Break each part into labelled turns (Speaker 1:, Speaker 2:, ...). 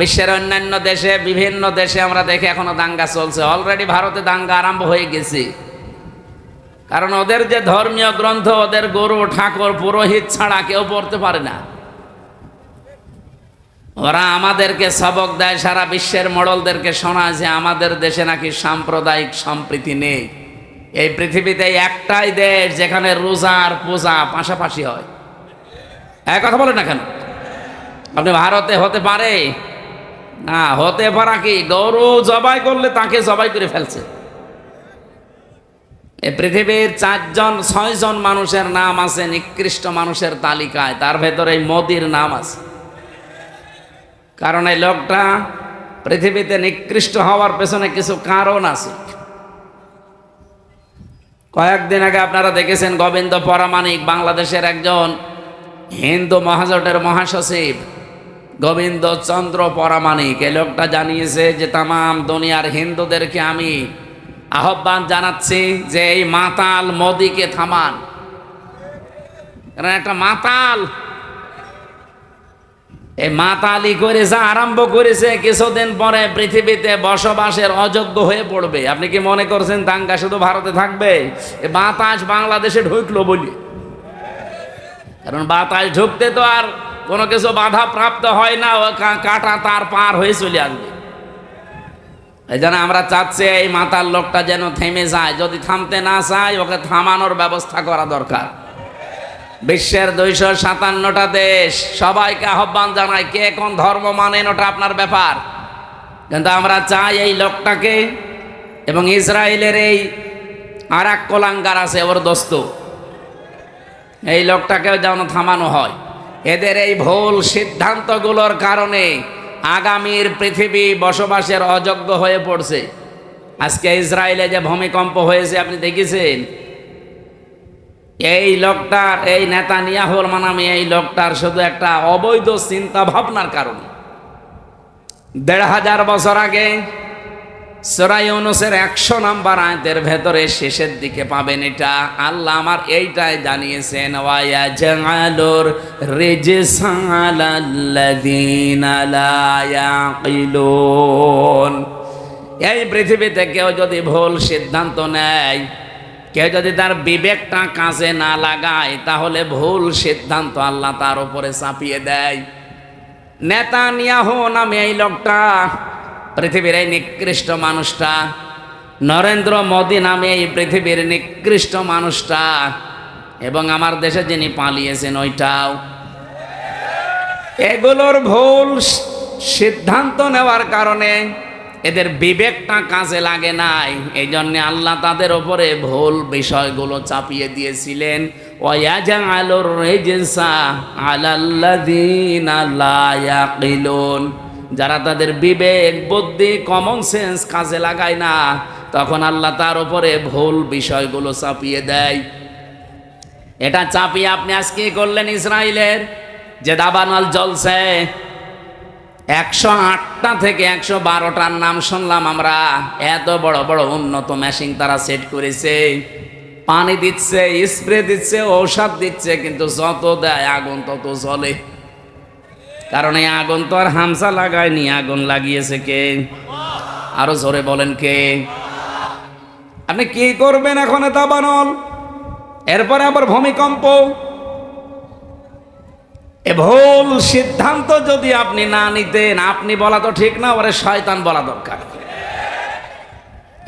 Speaker 1: বিশ্বের অন্যান্য দেশে, বিভিন্ন দেশে আমরা দেখে এখনও দাঙ্গা চলছে। অলরেডি ভারতে দাঙ্গা আরম্ভ হয়ে গেছে। কারণ ওদের যে ধর্মীয় গ্রন্থ, ওদের গরু, ঠাকুর, পুরোহিত ছাড়া কেউ পড়তে পারে না। ওরা আমাদেরকে সবক দেয়, সারা বিশ্বের মোড়লদেরকে শোনায় যে আমাদের দেশে নাকি সাম্প্রদায়িক সম্প্রীতি নেই। এই পৃথিবীতে একটাই দেশ যেখানে রোজা আর পূজা পাশাপাশি হয়। এক কথা বলেন না কেন? আপনি ভারতে হতে পারে। না, হতে পারা কি? গরু জবাই করলে তাকে জবাই করে ফেলছে। এই পৃথিবীর চারজন, ছয়জন মানুষের নাম আছে, নিকৃষ্ট মানুষের তালিকায়। তার ভেতরে এই মোদির নাম আছে। কারণ এই লোকটা পৃথিবীতে নিকৃষ্ট হওয়ার পেছনে কিছু কারণ আছে। কয়েকদিন আগে আপনারা দেখেছেন, গোবিন্দ পরামানিক বাংলাদেশের একজন হিন্দু মহাজোটের মহাসচিব। গোবিন্দ চন্দ্র পরামানিক এই লোকটা জানিয়েছে যে তামাম দুনিয়ার হিন্দুদেরকে আমি আহ্বান জানাচ্ছি যে এই মাতাল মোদিকে থামান। কারণ একটা মাতাল, এই মাতালি করে যা আরম্ভ করেছে, কিছুদিন পরে পৃথিবীতে বসবাসের অযোগ্য হয়ে পড়বে। আপনি কি মনে করছেন দাঙ্গা শুধু ভারতে থাকবে? এ বাতাস বাংলাদেশে ঢুকলো বলি। কারণ বাতাস ঢুকতে তো আর কোনো কিছু বাধা প্রাপ্ত হয় না, ও কাটা তার পার হয়ে চলে আসবে। এই জন্য আমরা চাচ্ছি এই মাতার লোকটা যেন থেমে যায়। যদি থামতে না চায়, ওকে থামানোর ব্যবস্থা করা দরকার। বিশ্বের দুইশো সাতান্নটা দেশ, সবাইকে আহ্বান জানায়, কে কোন ধর্ম মানেন ওটা আপনার ব্যাপার। কিন্তু আমরা চাই এই লোকটাকে এবং ইসরায়েলের এই আর এক কোলাঙ্গার আছে, ওর দোস্ত। এই লোকটাকেও যেন থামানো হয়। এদের এই ভুল সিদ্ধান্তগুলোর কারণে আগামীর পৃথিবী বসবাসের অযোগ্য হয়ে পড়ছে। আজকে ইসরায়েলে যে ভূমিকম্প হয়েছে, আপনি দেখেছেন? এই লোকটার, এই নেতা নিয়াহুল মানামি এই লোকটার শুধু একটা অবৈধ চিন্তা ভাবনার কারণে। দেড় হাজার বছর আগে সরাই অনুসের একশো নাম্বার আয়তের ভেতরে শেষের দিকে পাবেন এটা। আল্লাহ আমার এইটাই জানিয়েছেন ওয়ায়া জালালুর রিজসালাল্লাযীনা লা ইয়াকিলুন। এই পৃথিবীতে কেউ যদি ভুল সিদ্ধান্ত নেয়, কেউ যদি তার বিবেকটা কাজে না লাগায়, তাহলে ভুল সিদ্ধান্ত আল্লাহ তার উপরে চাপিয়ে দেয়। নেতা নিয়াহু নামে এই লোকটা পৃথিবীর এই নিকৃষ্ট মানুষটা, নরেন্দ্র মোদী নামে এই পৃথিবীর নিকৃষ্ট মানুষটা, এবং আমার দেশে যিনি পালিয়েছেন ওইটাও। এগুলোর ভুল সিদ্ধান্ত নেওয়ার কারণে এদের বিবেকটা কাজে লাগে নাই। এই জন্য আল্লাহ তাদের ওপরে ভুল বিষয়গুলো চাপিয়ে দিয়েছিলেন। আলাল্লাযীনা লা যারা তাদের বিবেক, বুদ্ধি কমন সেন্স কাজে লাগায় না, তখন আল্লাহ তার উপরে ভুল বিষয়গুলো চাপিয়ে দেয়। এটা চাপিয়ে আপনি আজকে করলেন ইসরায়েলের যে দাবানল জ্বলছে। একশো আটটা থেকে একশো বারোটার নাম শুনলাম আমরা। এত বড় বড় উন্নত মেশিন তারা সেট করেছে। পানি দিচ্ছে স্প্রে দিচ্ছে, ঔষধ দিচ্ছে, কিন্তু যত দেয় আগুন তত জ্বলে। কারণ এই আগুন তো আর হামসা লাগায়নি। আগুন লাগিয়েছে কে? আরও জোরে বলেন কে? আপনি কি করবেন এখন দাবানল? এরপরে আবার ভূমিকম্প। এ ভুল সিদ্ধান্ত যদি আপনি না নিতেন, আপনি বলা তো ঠিক না, ওরে শয়তান বলা দরকার।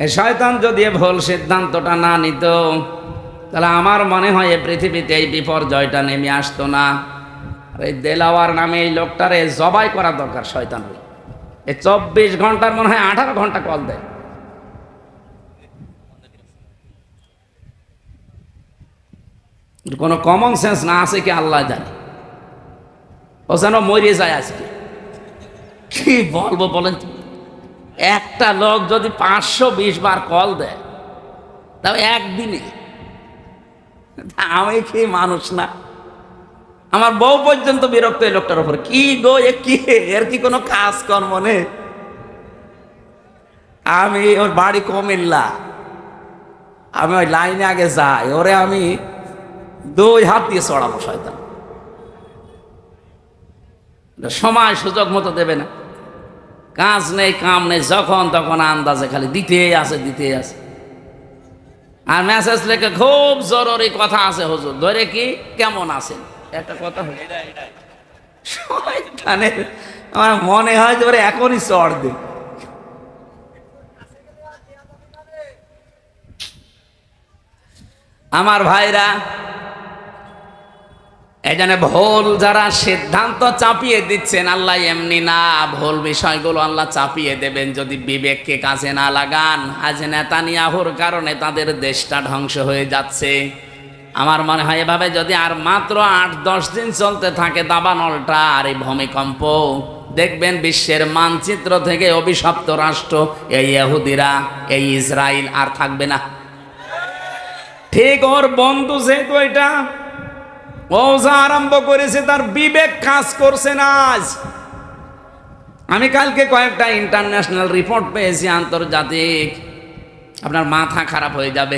Speaker 1: এ শয়তান যদি এ ভুল সিদ্ধান্তটা না নিত, তাহলে আমার মনে হয় এ পৃথিবীতে এই বিপর্যয়টা নেমে আসতো না। এই দেলাওয়ার নামে এই লোকটারে জবাই করা দরকার শয়তান এই চব্বিশ ঘণ্টার মনে হয় আঠারো ঘণ্টা কল দেয়। কোনো কমন সেন্স না আছে কি আল্লাহ জানে। ও যেন মরে যায় আজকে। কি বলব বলেন একটা লোক যদি পাঁচশো বিশ বার কল দেয়, তাও একদিনে। আমি কি মানুষ না? আমার বউ পর্যন্ত বিরক্ত এই লোকটার উপর। কি গো, এ কি? এর কি কোনো কাজ কর্ম নেই? আমি ওর বাড়ি কমিল্লা। আমি ওই লাইনে আগে যাই, ওরে আমি দুই হাত দিয়ে চড়াবো, শয়তান। সময় সুযোগ মতো দেবে না। কাজ নেই, কাম নেই, যখন তখন আন্দাজে খালি দিতেই আছে দিতেই আছে। আর মেসেজ লেখে খুব জরুরি কথা আছে হুজুর। ধরে কি? কেমন আছেন? একটা কথা হলো আমার মনে হয় যে এখনই চড় দে। আমার ভাইরা এখানে ভুল যারা সিদ্ধান্ত চাপিয়ে দিচ্ছেন, আল্লাহ এমনি না, ভুল বিষয়গুলো আল্লাহ চাপিয়ে দেবেন। যদি বিবেককে কাজে না লাগান, আজ নেতানিয়াহুর কারণে তাদের দেশটা ধ্বংস হয়ে যাচ্ছে। আমার মনে হয় এভাবে যদি আর মাত্র আট, দশ দিন চলতে থাকে দাবানলটা, আর এই ভূমিকম্প, দেখবেন বিশ্বের মানচিত্র থেকে অভিশপ্ত রাষ্ট্র, এই ইহুদিরা, এই ইসরায়েল আর থাকবে না। ঠিক ওর বন্ধু যেহেতু এটা ও যা আরম্ভ করেছে, তার বিবেক কাজ করছে না আজ। আমি কালকে কয়েকটা ইন্টারন্যাশনাল রিপোর্ট পেয়েছি আন্তর্জাতিক। আপনার মাথা খারাপ হয়ে যাবে।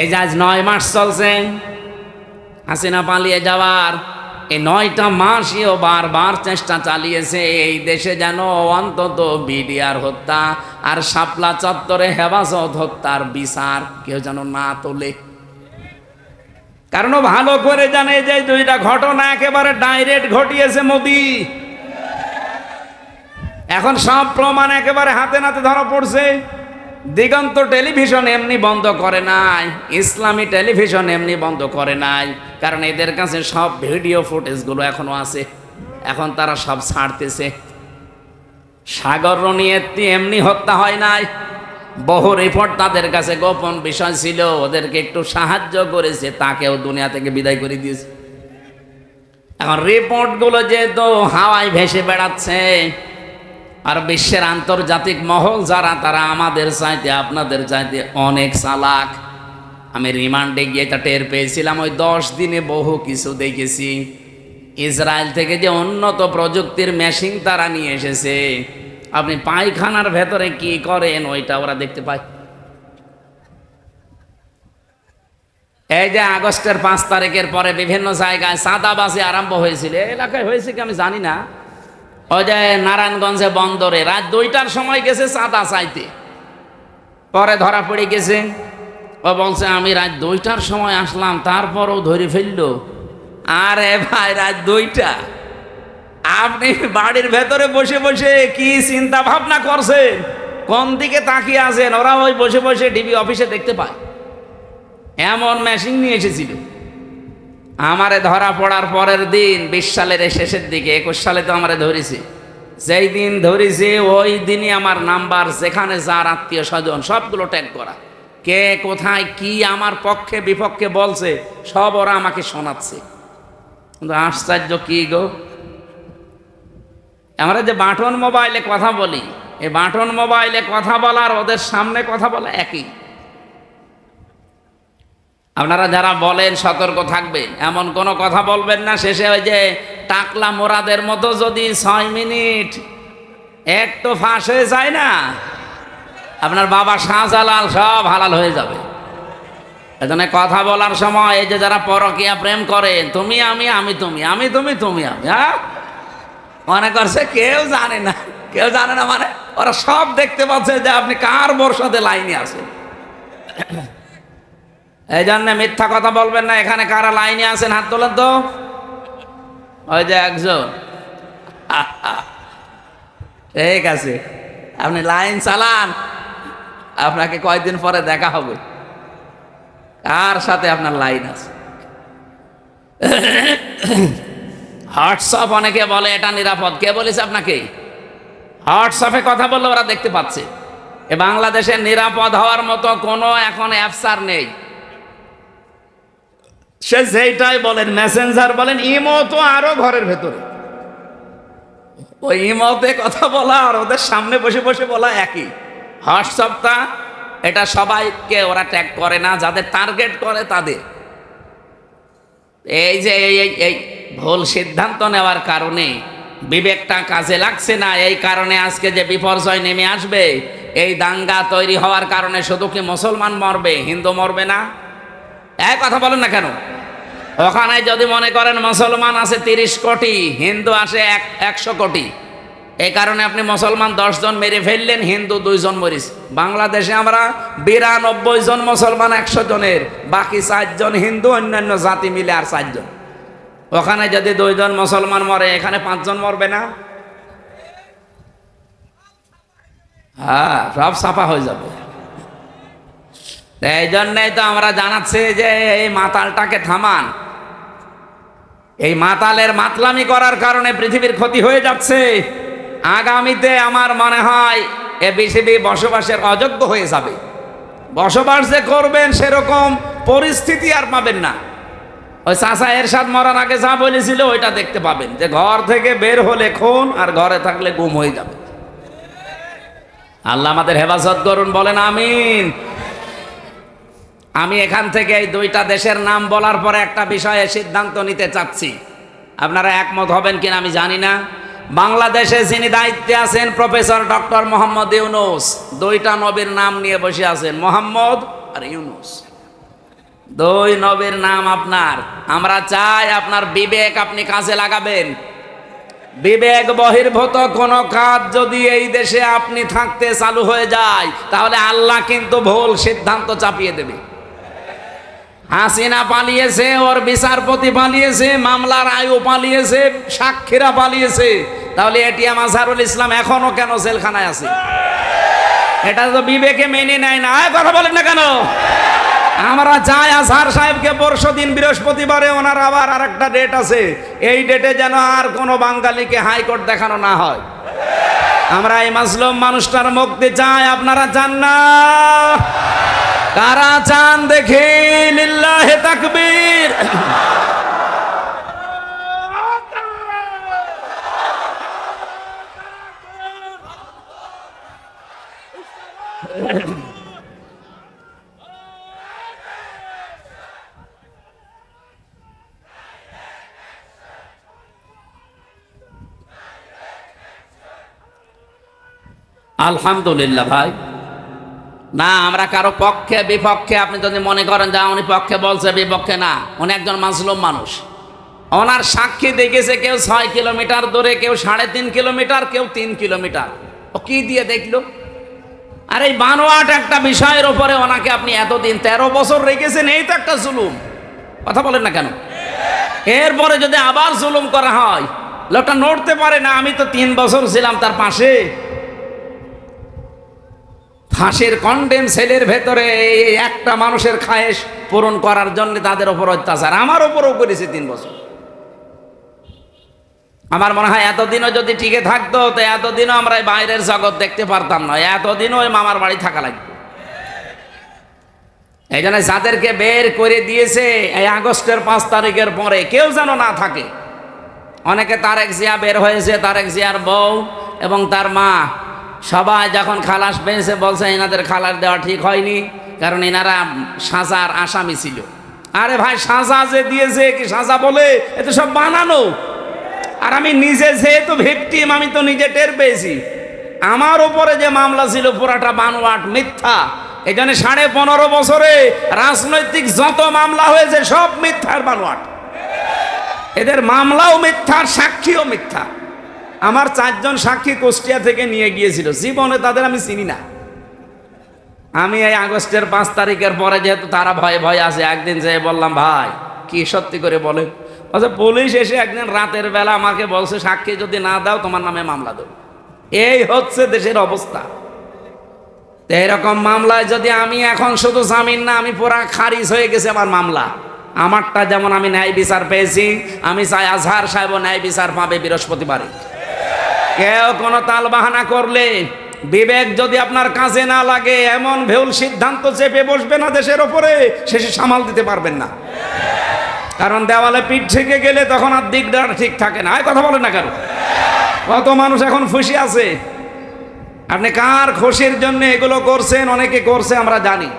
Speaker 1: এই যে আজ নয় মাস চলছে, হাসিনা পালিয়ে যাওয়ার এই নয়টা মাসইও বারবার চেষ্টা চালিয়েছে, এই দেশে যেন অন্তত বিডিআর হত্যা আর শাপলা চত্বরে হেফাজত হত্যার বিচার কেউ যেন না তোলে। কারণ ভালো করে জানে যে দুইটা ঘটনা একেবারে ডাইরেক্ট ঘটিয়েছে মোদি। এখন সব প্রমাণ একেবারে হাতে নাতে ধরা পড়ছে। দিগন্ত টেলিভিশন এমনি বন্ধ করে নাই, ইসলামী টেলিভিশন এমনি বন্ধ করে নাই, কারণ এদের কাছে সব ভিডিও ফুটেজগুলো এখনও আছে। এখন তারা সব ছাড়তেছে। সাগর রনিয়েত্তি এমনি হত্যা হয় নাই। বহু রিপোর্ট তাদের কাছে গোপন বিষয় ছিল, ওদেরকে একটু সাহায্য করেছে, তাকেও দুনিয়া থেকে বিদায় করে দিয়েছে। এখন রিপোর্টগুলো যেহেতু হাওয়ায় ভেসে বেড়াচ্ছে, আর বিশ্বের আন্তর্জাতিক মহল যারা, তারা আমাদের চাইতে, আপনাদের চাইতে অনেক চালাক। আমি রিমান্ডে গিয়ে তা টের পেয়েছিলাম, ওই দশ দিনে বহু কিছু দেখেছি। ইসরায়েল থেকে যে উন্নত প্রযুক্তির মেশিন তারা নিয়ে এসেছে আপনি পায়খানার ভেতরে কি করেন, ওইটা ওরা দেখতে পায়। এই যে আগস্টের পাঁচ তারিখের পরে বিভিন্ন জায়গায় সাদাবাজি আরম্ভ হয়েছিল এলাকায় হয়েছে কি আমি জানি না। ওই যে নারায়ণগঞ্জে বন্দরে রাত দুইটার সময় গেছে চাঁদা চাইতে। পরে ধরা পড়ে গেছে। ও বলছে, আমি রাত দুইটার সময় আসলাম, তারপরও ধরে ফেলল। আরে ভাই, রাত দুইটা। আপনি বাড়ির ভেতরে বসে বসে কি চিন্তা ভাবনা করছেন? কোন দিকে তাকিয়ে আছেন? ওরা ওই বসে বসে ডিবি অফিসে দেখতে পায়। এমন মেশিন নিয়ে এসেছিল। আমারে ধরা পড়ার পরের দিন, বিশ সালের শেষের দিকে, একুশ সালে তো আমারে ধরেছে। যেই দিন ধরেছে, ওই দিনই আমার নাম্বার যেখানে যার আত্মীয় স্বজন, সবগুলো ট্যাগ করা। কে কোথায় কি আমার পক্ষে, বিপক্ষে বলছে, সব ওরা আমাকে শোনাচ্ছে। কিন্তু আশ্চর্য কি গো? আমরা যে বাটন মোবাইলে কথা বলি, এই বাটন মোবাইলে কথা বলার, ওদের সামনে কথা বলা একই। আপনারা যারা বলেন সতর্ক থাকবেন, এমন কোনো কথা বলবেন না, শেষে ওই যে টাকলা মোরাদের মতো যদি ছয় মিনিট একটু ফাঁস হয়ে যায় না, আপনার বাবা শাহজালাল সব হালাল হয়ে যাবে। এজন্য কথা বলার সময় এই যে যারা পরকিয়া প্রেম করে তুমি আমি আমি তুমি আমি তুমি তুমি আমি হ্যাঁ? মনে করছে কেউ জানে না। কেউ জানে না মানে ওরা সব দেখতে পাচ্ছে যে আপনি কার বর্ষাতে লাইনে আছেন। এই জন্য মিথ্যা কথা বলবেন না, এখানে কারা লাইনে আছেন? হাত তোলেন তো। ওই যে একজন। ঠিক আছে। আপনি লাইন চালান। আপনাকে কয়েকদিন পরে দেখা হবে। কার সাথে আপনার লাইন আছে? হোয়াটসঅ্যাপ অনেকে বলে এটা নিরাপদ। কে বলেছে আপনাকে? হোয়াটসঅ্যাপে কথা বললে ওরা দেখতে পাচ্ছে। এ বাংলাদেশে নিরাপদ হওয়ার মতো কোনো এখন অ্যাপস আর নেই। সে যেইটাই বলেন মেসেঞ্জার বলেন ইমো তো আরও ঘরের ভেতরে। ওই ইমোতে কথা বলা আর ওদের সামনে বসে বসে বলা একই। হোয়াটসঅ্যাপটা এটা সবাইকে ওরা ট্যাগ করে না যাদের টার্গেট করে তাদের। এই যে এই এই এই ভুল সিদ্ধান্ত নেওয়ার কারণে বিবেকটা কাজে লাগছে না। এই কারণে আজকে যে বিপর্যয় নেমে আসবে, এই দাঙ্গা তৈরি হওয়ার কারণে শুধু কি মুসলমান মরবে, হিন্দু মরবে না? এক কথা বলেন না কেন? ওখানে যদি মনে করেন মুসলমান আছে তিরিশ কোটি, হিন্দু আসে এক, একশো কোটি, এই কারণে আপনি মুসলমান দশজন মেরে ফেললেন, হিন্দু দুইজন মরিস বাংলাদেশে আমরা বিরানব্বই জন মুসলমান, একশো জনের, বাকি চারজন হিন্দু, অন্যান্য জাতি মিলে আর চারজন ওখানে যদি দুইজন মুসলমান মরে, এখানে পাঁচজন মরবে না? হ্যাঁ সব সাফা হয়ে যাবে। এই জন্যই তো আমরা জানাচ্ছি যে এই মাতালটাকে থামান। এই মাতালের মাতলামি করার কারণে পৃথিবীর ক্ষতি হয়ে যাচ্ছে। আগামীতে আমার মনে হয় এ পৃথিবী বসবাসের অযোগ্য হয়ে যাবে। বসবাস যে করবেন সেরকম পরিস্থিতি আর পাবেন না। ওই চাষা এরশাদ মরার আগে যা বলেছিল, ওইটা দেখতে পাবেন। যে ঘর থেকে বের হলে খুন, আর ঘরে থাকলে গুম হয়ে যাবে। আল্লাহ আমাদের হেফাজত করুন, বলেন আমিন। আমি এখান থেকে এই দুইটা দেশের নাম বলার পরে একটা বিষয়ে সিদ্ধান্ত নিতে চাচ্ছি। আপনারা একমত হবেন কিনা আমি জানি না। বাংলাদেশে যিনি দায়িত্বে আছেন, প্রফেসর ডক্টর মোহাম্মদ ইউনুস। দুইটা নবীর নাম নিয়ে বসে আছেন, মোহাম্মদ আর ইউনুস। দুই নবীর নাম আপনার। আমরা চাই আপনার বিবেক আপনি কাজে লাগাবেন। বিবেক বহির্ভূত কোন কাজ যদি এই দেশে আপনি থাকতে চালু হয়ে যায়, তাহলে আল্লাহ কিন্তু ভুল সিদ্ধান্ত চাপিয়ে দেবে। হাসিনা পালিয়েছে, ওর বিচারপতি পালিয়েছে, মামলার আয়ু পালিয়েছে, সাক্ষীরা পালিয়েছে। তাহলে এটিএম আজহারুল ইসলাম এখনও কেন জেলখানায় আছে? এটা তো বিবেকে মেনে নেয় না। কথা বলেন না কেন? আমরা যাই আজহার সাহেবকে পরশু দিন বৃহস্পতিবারে ওনার আবার আর একটা ডেট আছে। এই ডেটে যেন আর কোনো বাঙালিকে হাইকোর্ট দেখানো না হয়। আমরা এই মাসলুম মানুষটার মুক্তি চাই, আপনারা চান না? কারা চান দেখে? লিল্লাহে তাকবীর। আলহামদুলিল্লাহ ভাই। না, আমরা কারও পক্ষে, বিপক্ষে, আপনি যদি মনে করেন যে উনি পক্ষে বলছে, বিপক্ষে না, উনি একজন মাজলুম মানুষ। ওনার সাক্ষী দেখেছে কেউ ছয় কিলোমিটার দূরে, কেউ সাড়ে তিন কিলোমিটার, কেউ তিন কিলোমিটার। ও কি দিয়ে দেখল? আর এই বানোয়াট একটা বিষয়ের ওপরে ওনাকে আপনি এতদিন তেরো বছর রেখেছেন, এই তো একটা জুলুম। কথা বলেন না কেন? এরপরে যদি আবার জুলুম করা হয়, লোকটা নড়তে পারে না, আমি তো তিন বছর ছিলাম তার পাশে। ফাঁসির কন্ডেম সেলের ভেতরে একটা মানুষের খায়েশ পূরণ করার জন্য তাদের ওপর অত্যাচার। আমার ওপরও করেছে তিন বছর। আমার মনে হয় এতদিনও যদি টিকে থাকতো, তো এতদিনও আমরা বাইরের জগৎ দেখতে পারতাম না। এতদিনও ওই মামার বাড়ি থাকা লাগবে। এই জন্য যাদেরকে বের করে দিয়েছে এই আগস্টের পাঁচ তারিখের পরে, কেউ যেন না থাকে। অনেকে তারেক জিয়া বের হয়েছে, তারেক জিয়ার বউ এবং তার মা। সবাই যখন খালাস পেয়েছে, বলছে এনাদের খালাস দেওয়া ঠিক হয়নি, কারণ এনারা সাজার আসামি ছিল। আরে ভাই, সাজা যে দিয়েছে, কি সাজা বলে? এ তো সব বানানো। আর আমি নিজে যেহেতু ভিকটিম, আমি তো নিজে টের পেয়েছি। আমার উপরে যে মামলা ছিল, পুরাটা বানোয়াট, মিথ্যা। এই জন্য সাড়ে পনেরো বছরে রাজনৈতিক যত মামলা হয়েছে, সব মিথ্যার বানোয়াট। এদের মামলাও মিথ্যা সাক্ষীও মিথ্যা। আমার চারজন সাক্ষী কুষ্টিয়া থেকে নিয়ে গিয়েছিল। জীবনে তাদের আমি চিনি না। আমি এই আগস্টের পাঁচ তারিখের পরে যেহেতু তারা ভয়ে ভয়ে আছে একদিন যেয়ে বললাম, ভাই, কি সত্যি করে বলে? আচ্ছা পুলিশ এসে একদিন রাতের বেলা আমাকে বলছে, সাক্ষী যদি না দাও, তোমার নামে মামলা দেবো। এই হচ্ছে দেশের অবস্থা। এরকম মামলায় যদি আমি এখন শুধু জামিন না, আমি পুরা খারিজ হয়ে গেছে আমার মামলা। আমারটা যেমন আমি ন্যায় বিচার পেয়েছি, আমি চাই আজহার সাহেব ন্যায় বিচার পাবে বৃহস্পতিবারে। কেউ কোনো তাল বাহানা করলে বিবেক যদি আপনার কাজে না লাগে, এমন ভেউল সিদ্ধান্ত চেপে বসবে না দেশের ওপরে শেষে সামাল দিতে পারবেন না। কারণ দেওয়ালে পিঠ থেকে গেলে তখন আর দিকটা ঠিক থাকে না। কথা বলেন না কেন? কত মানুষ এখন খুশি আছে। আপনি কার খুশির জন্য এগুলো করছেন? অনেকে করছে, আমরা জানি।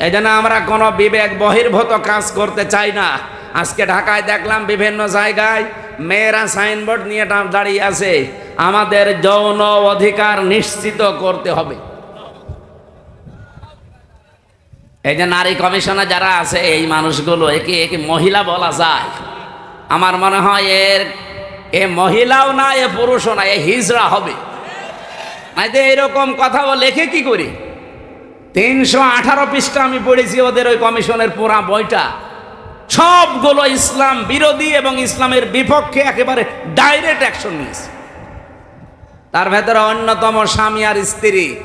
Speaker 1: এই আমরা কোনো বিবেক বহির্ভূত কাজ করতে চাই না। আজকে ঢাকায় দেখলাম বিভিন্ন জায়গায় মেয়েরা সাইনবোর্ড নিয়ে দাঁড়িয়ে আছে। আমাদের যৌন অধিকার নিশ্চিত করতে হবে। এই যে নারী কমিশনে যারা আছে, এই মানুষগুলো, একে একে মহিলা বলা যায়। আমার মনে হয় এর এ মহিলাও না, এ পুরুষও না, এ হিজড়া হবে। নাই এরকম কথা লেখে কি করি? তিনশো আঠারো পৃষ্ঠা আমি পড়েছি ওদের ওই কমিশনের পুরা বইটা। সবগুলো ইসলাম বিরোধী এবং ইসলামের বিপক্ষে একেবারে ডাইরেক্ট অ্যাকশন নিয়েছে। তার ভেতরে অন্যতম স্বামী আর স্ত্রী।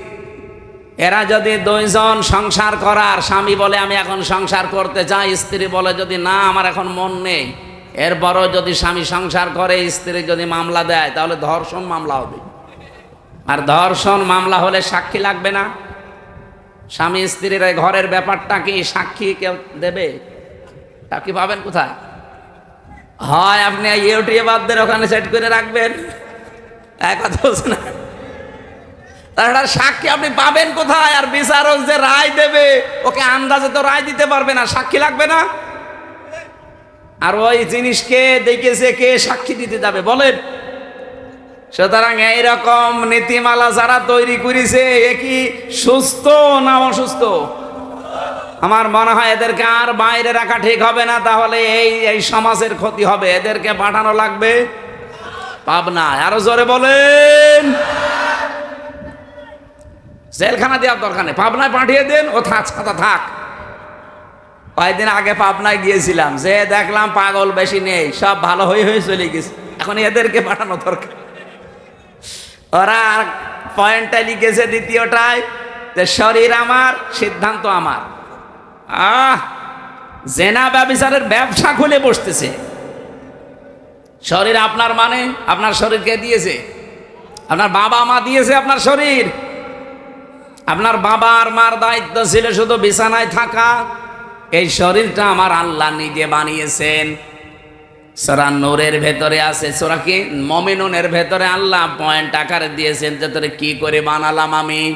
Speaker 1: এরা যদি দুইজন সংসার করার, স্বামী বলে, আমি এখন সংসার করতে চাই। স্ত্রী বলে, যদি না, আমার এখন মন নেই। এরপরও যদি স্বামী সংসার করে, স্ত্রী যদি মামলা দেয়, তাহলে ধর্ষণ মামলা হবে। আর ধর্ষণ মামলা হলে সাক্ষী লাগবে না। স্বামী স্ত্রীর ঘরের ব্যাপারটা কি সাক্ষী কেউ দেবে? সাক্ষী পাবেন কোথায়? হয়, আপনি ইউটিউবারদের ওখানে সেট করে রাখবেন। এক কথা বলছে না? সাক্ষী আপনি পাবেন কোথায়? আর বিচারক যে রায় দেবে, ওকে আন্দাজে তো রায় দিতে পারবে না, সাক্ষী লাগবে না? আর ওই জিনিসকে দেখেছে কে সাক্ষী দিতে যাবে, বলেন। সুতরাং এইরকম নীতিমালা যারা তৈরি করেছে, এ কি সুস্থ না অসুস্থ? আমার মনে হয় এদেরকে আর বাইরে রাখা ঠিক হবে না, তাহলে এই এই সমাজের ক্ষতি হবে। এদেরকে পাঠানো লাগবে পাবনায় আরও জোরে বলেন। জেলখানা দেওয়ার দরকার নেই। পাবনায় পাঠিয়ে দেন, ও থাক ছাতা থাক। কয়েকদিন আগে পাবনায় গিয়েছিলাম, যে দেখলাম পাগল বেশি নেই, সব ভালো হয়ে হয়ে চলে গেছে। এখন এদেরকে পাঠানো দরকার। ওরা পয়েন্টটা লিখেছে দ্বিতীয়টায় যে, শরীর আমার, সিদ্ধান্ত আমার। আহ, জেনা ব্যবসারের ব্যবসা খুলে বসতেছে। শরীর আপনার মানে? আপনার শরীরকে দিয়েছে? আপনার বাবা মা দিয়েছে আপনার শরীর। আপনার বাবা আর মার দায়িত্ব ছিল শুধু বিছানায় থাকা। এই শরীরটা আমার আল্লাহ নিজে বানিয়েছেন। সোরা নোরের ভেতরে আছে, সোরা কি? মমিনুনের ভেতরে আল্লাহ পয়েন্ট আকারে দিয়েছেন যে তোরে কি করে বানালাম আমি?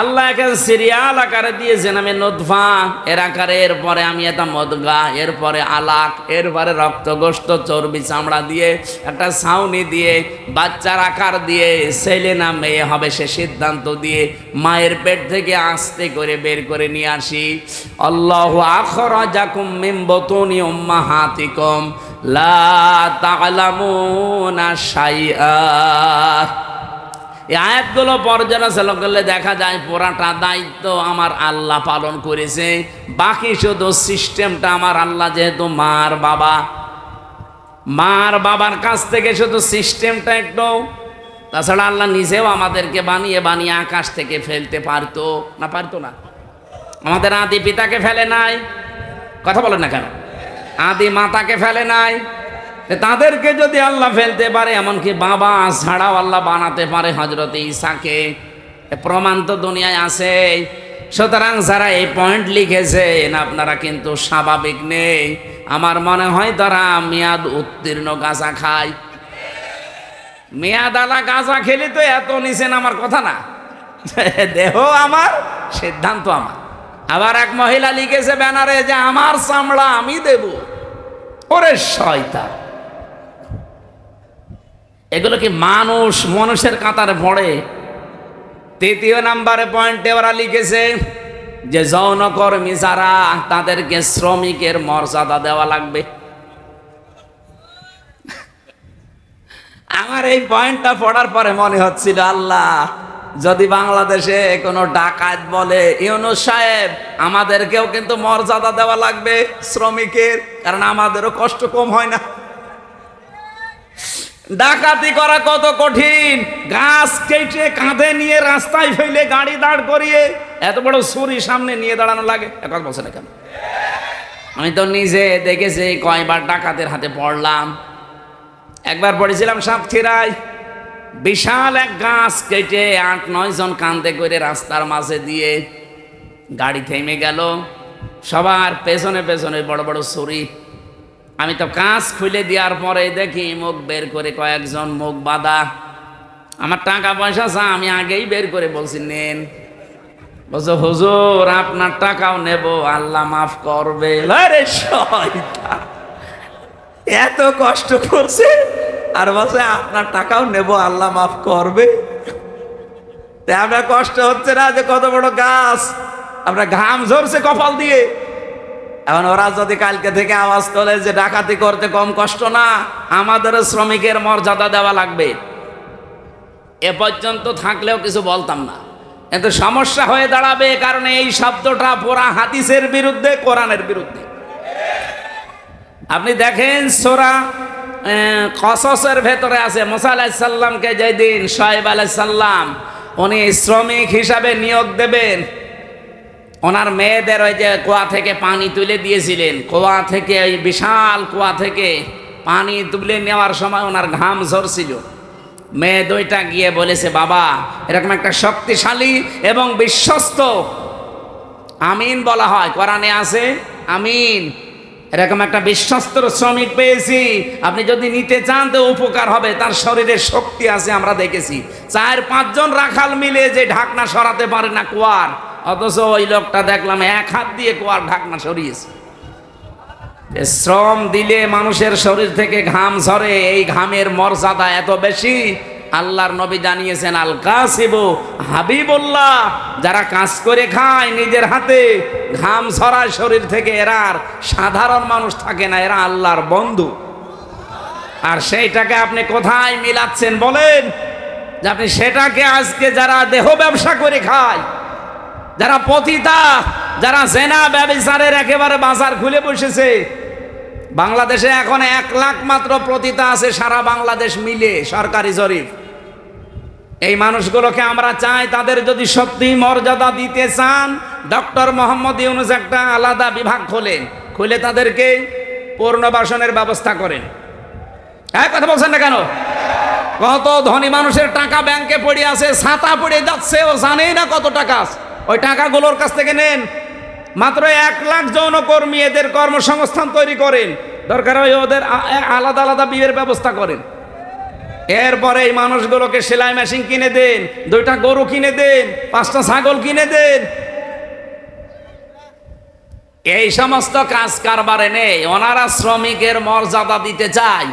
Speaker 1: আল্লাহ একে সিরিয়াল আকারে দিয়েছেন, আমি নদফা এর আকারে, এরপরে আমি এটা মদগা, এরপরে আলাক, এরপরে রক্তগোষ্ঠ চর্বি চামড়া দিয়ে, একটা ছাউনি দিয়ে, বাচ্চার আকার দিয়ে, ছেলে না মেয়ে হবে সে সিদ্ধান্ত দিয়ে, মায়ের পেট থেকে আস্তে করে বের করে নিয়ে আসি। আল্লাহ আখর জাকুম মিম বতুনি উম্মা হাতিকম লা তালামুনা শাইআ। এই আয়াতগুলো পর্যালোচনা করলে দেখা যায় পুরাটা দায়িত্ব আমার আল্লাহ পালন করেছে। বাকি শুধু সিস্টেমটা আমার আল্লাহ যেহেতু মার বাবা। মার বাবার কাছ থেকে শুধু সিস্টেমটা একটু। তাছাড়া আল্লাহ নিজেও আমাদেরকে বানিয়ে বানিয়ে আকাশ থেকে ফেলতে পারতো না পারতো না। আমাদের আদি পিতাকে ফেলে নাই। কথা বলেন না কেন? আদি মাতাকে ফেলে নাই। তাদেরকে যদি আল্লাহ ফেলতে পারে, এমনকি বাবা ছাড়াও আল্লাহ বানাতে পারে হজরত ঈসাকে এ প্রমাণ তো দুনিয়ায় আছে সুতরাং যারা এই পয়েন্ট লিখেছেন আপনারা কিন্তু স্বাভাবিক নেই। আমার মনে হয় তারা মেয়াদ উত্তীর্ণ গাঁজা খায়। মেয়াদ আলা গাঁজা খেলে তো এত নিছেন আমার কথা না। দেহ আমার, সিদ্ধান্ত আমার। আবার এক মহিলা লিখেছে ব্যানারে যে, আমার চামড়া আমি দেব। ওরে শয়তান। এগুলো কি মানুষ মানুষের কাতারে পড়ে তৃতীয় নাম্বারে পয়েন্টে ওরা লিখেছে যে, যৌনকর্মী যারা, তাদেরকে শ্রমিকের মর্যাদা দেওয়া লাগবে। আমার এই পয়েন্টটা পড়ার পরে মনে হচ্ছিল, আল্লাহ, যদি বাংলাদেশে কোনো ডাকাত বলে, ইউনুস সাহেব, আমাদেরকেও কিন্তু মর্যাদা দেওয়া লাগবে শ্রমিকের, কারণ আমাদেরও কষ্ট কম হয় না। ডাকাতি করা কত কঠিন। গাছ কেটে কাঁধে নিয়ে রাস্তায় ফেলে গাড়ি দাঁড় করিয়ে এত বড় ছুরি সামনে নিয়ে দাঁড়ানো লাগে। এখন বলছে না কেন? আমি তো নিজে দেখেছি, কয়বার ডাকাতের হাতে পড়লাম। একবার পড়েছিলাম সাতক্ষীরায়। বিশাল এক গাছ কেটে আট, নয় জন কান্দে করে রাস্তার মাঝে দিয়ে গাড়ি থেমে গেল। সবার পেছনে পেছনে বড় বড় ছুরি আমি তো কাঁচ খুলে দেওয়ার পরে দেখি মুখ বের করে কয়েকজন মুখ বাঁধা। আমার টাকা পয়সা চা আমি আগেই বের করে বলছি, নেন। বলছো, হুজুর, আপনার টাকাও নেব, আল্লাহ মাফ করবে। এত কষ্ট করছে, আর বলছে, আপনার টাকাও নেব, আল্লাহ মাফ করবে। আপনার কষ্ট হচ্ছে না যে কত বড় গাছ আপনার ঘাম ঝরছে কপাল দিয়ে। এখন ওরা যদি কালকে থেকে আওয়াজ তোলে যে ডাকাতি করতে কম কষ্ট না, আমাদের শ্রমিকের মর্যাদা দেওয়া লাগবে। এ পর্যন্ত থাকলেও কিছু বলতাম না। কিন্তু সমস্যা হয়ে দাঁড়াবে কারণ এই শব্দটা পুরা হাদিসের বিরুদ্ধে, কোরআনের বিরুদ্ধে। আপনি দেখেন সোরা কসসের ভেতরে আছে, মোসা আলাহিসাল্লামকে যেদিন সোহেব আলাইসাল্লাম উনি শ্রমিক হিসাবে নিয়োগ দেবেন ওনার মেয়েদের ওই যে কুয়া থেকে পানি তুলে দিয়েছিলেন, কুয়া থেকে ওই বিশাল কুয়া থেকে পানি তুলে নেওয়ার সময় ওনার ঘাম ঝরছিল। মেয়ে দুইটা গিয়ে বলেছে, বাবা, এরকম একটা শক্তিশালী এবং বিশ্বস্ত আমিন বলা হয়, কোরআনে আছে, আমিন। এরকম একটা বিশ্বস্ত শ্রমিক পেয়েছি, আপনি যদি নিতে চান তো উপকার হবে, তার শরীরে শক্তি আছে, আমরা দেখেছি। চার পাঁচজন রাখাল মিলে যে ঢাকনা সরাতে পারে না কুয়ার অথচ ওই লোকটা দেখলাম এক হাত দিয়ে কুয়ার ঢাকনা সরিয়েছে। শ্রম দিলে মানুষের শরীর থেকে ঘাম ঝরে, এই ঘামের মর্যাদা এত বেশি, আল্লাহর নবী জানিয়েছেন আল কাসিবু হাবিবুল্লাহ, যারা কাজ করে খায় নিজের হাতে, ঘাম ঝরায় শরীর থেকে এরা আর সাধারণ মানুষ থাকে না, এরা আল্লাহর বন্ধু। আর সেইটাকে আপনি কোথায় মিলাচ্ছেন বলেন? যে আপনি সেটাকে আজকে যারা দেহ ব্যবসা করে খায় যারা পতিতা, যারা জেনা ব্যবসারের একেবারে বাজার খুলে বসেছে, বাংলাদেশে এখন এক লাখ মাত্র প্রতিতা আছে, সারা বাংলাদেশ মিলে, সরকারি জরিপ। এই মানুষগুলোকে আমরা চাই তাদের যদি সত্যি মর্যাদা দিতে চান, ডক্টর মোহাম্মদ ইউনুস একটা আলাদা বিভাগ খোলেন, খুলে তাদেরকে পূর্ণবাসনের ব্যবস্থা করেন। হ্যাঁ কথা বলছেন না কেন? কত ধনী মানুষের টাকা ব্যাংকে পড়ে আছে, ছাতা পড়ে যাচ্ছে, ও জানেই না কত টাকা আছে। ওই টাকাগুলোর কাছ থেকে নেন। মাত্র এক লাখ যৌনকর্মী এদের কর্মসংস্থান তৈরি করেন। দরকার হয় ওদের আলাদা আলাদা বিয়ের ব্যবস্থা করেন। এরপরে এই মানুষগুলোকে সেলাই মেশিন কিনে দেন, দুইটা গরু কিনে দেন, পাঁচটা ছাগল কিনে দেন। এই সমস্ত কাজ কারবারে নেই। ওনারা শ্রমিকের মর্যাদা দিতে চায়।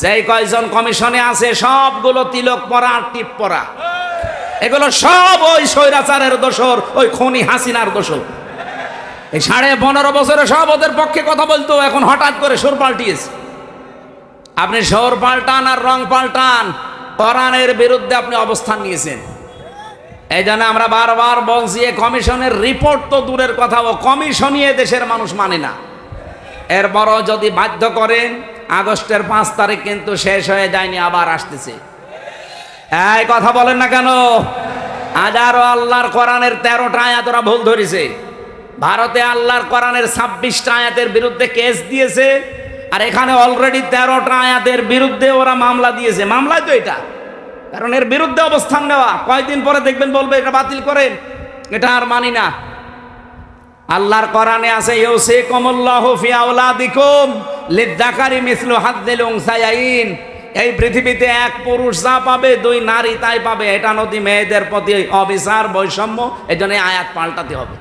Speaker 1: যেই কয়জন কমিশনে আছে, সবগুলো তিলক পরা টিপ পরা। এগুলো সব ওই স্বৈরাচারের দোষর, ওই খনি হাসিনার দোষর। এই সাড়ে পনেরো বছরে সব ওদের পক্ষে কথা বলতো এখন হঠাৎ করে সুর পাল্টিয়েছে। আপনি সুর পাল্টান আর রং পাল্টান, কোরআনের বিরুদ্ধে আপনি অবস্থান নিয়েছেন। এই জন্য আমরা বারবার বলছি, এ কমিশনের রিপোর্ট তো দূরের কথা, ও কমিশনই দেশের মানুষ মানে না। এরপরও যদি বাধ্য করেন, আগস্টের পাঁচ তারিখ কিন্তু শেষ হয়ে যায়নি, আবার আসতেছে। এই কথা বলেন না কেন? হাজারো আল্লাহর কোরআনের তেরোটা আয়াত ওরা ভুল ধরেছে। ভারতে আল্লাহর কোরআনের ছাব্বিশটা আয়াতের বিরুদ্ধে কেস দিয়েছে, আর এখানে অলরেডি তেরোটা আয়াতের বিরুদ্ধে ওরা মামলা দিয়েছে। মামলায় তো এটা। কারণ এর বিরুদ্ধে অবস্থান নেওয়া। কয়েকদিন পরে দেখবেন বলবে, এটা বাতিল করেন। এটা আর মানি না। আল্লাহর কোরআনে আছে ইউসে কমুল্লাহ ফি আওলাদিকুম লিদ্দাকারি মিসলু হাদ্দিল উনসায়াইন। এই পৃথিবীতে এক পুরুষ যা পাবে, দুই নারী তাই পাবে। এটা নদী মেয়েদের প্রতি অবিচার, বৈষম্য এই জন্য আয়াত পাল্টাতে হবে।